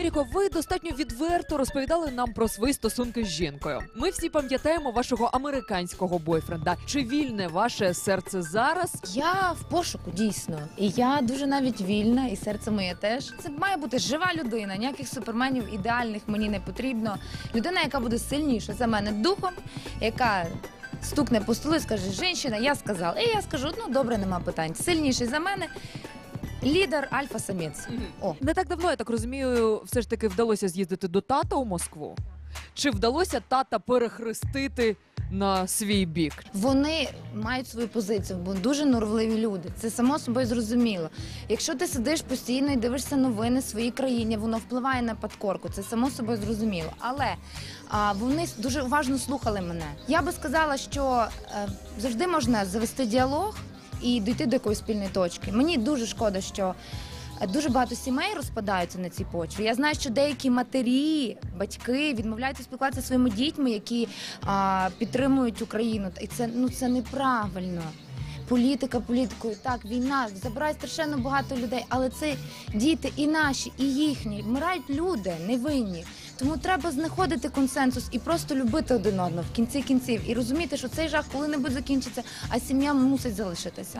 Еріко, ви достатньо відверто розповідали нам про свої стосунки з жінкою. Ми всі пам'ятаємо вашого американського бойфренда. Чи вільне ваше серце зараз? Я в пошуку дійсно, і я дуже навіть вільна, і серце моє теж. Це має бути жива людина. Ніяких суперменів ідеальних мені не потрібно. Людина, яка буде сильніша за мене духом, яка стукне по столу і скаже: Женщина, я сказала. І я скажу: ну добре, нема питань. Сильніший за мене. Лідер альфа-самець. О. Не так давно, я так розумію, все ж таки вдалося з'їздити до тата у Москву. Чи вдалося тата перехрестити на свій бік? Вони мають свою позицію, бо дуже норвливі люди. Це само собою зрозуміло. Якщо ти сидиш постійно і дивишся новини в своїй країні, воно впливає на подкорку. Це само собою зрозуміло. Але а, вони дуже уважно слухали мене. Я би сказала, що е, завжди можна завести діалог і дійти до якоїсь спільної точки. Мені дуже шкода, що. Дуже багато сімей розпадаються на цій почві. Я знаю, що деякі матері, батьки відмовляються спілкуватися своїми дітьми, які а, підтримують Україну. І це ну це неправильно. Політика політикою, так, війна забирає страшенно багато людей, але це діти і наші, і їхні. Вмирають люди невинні. Тому треба знаходити консенсус і просто любити один одного в кінці кінців і розуміти, що цей жах коли-небудь закінчиться, а сім'я мусить залишитися.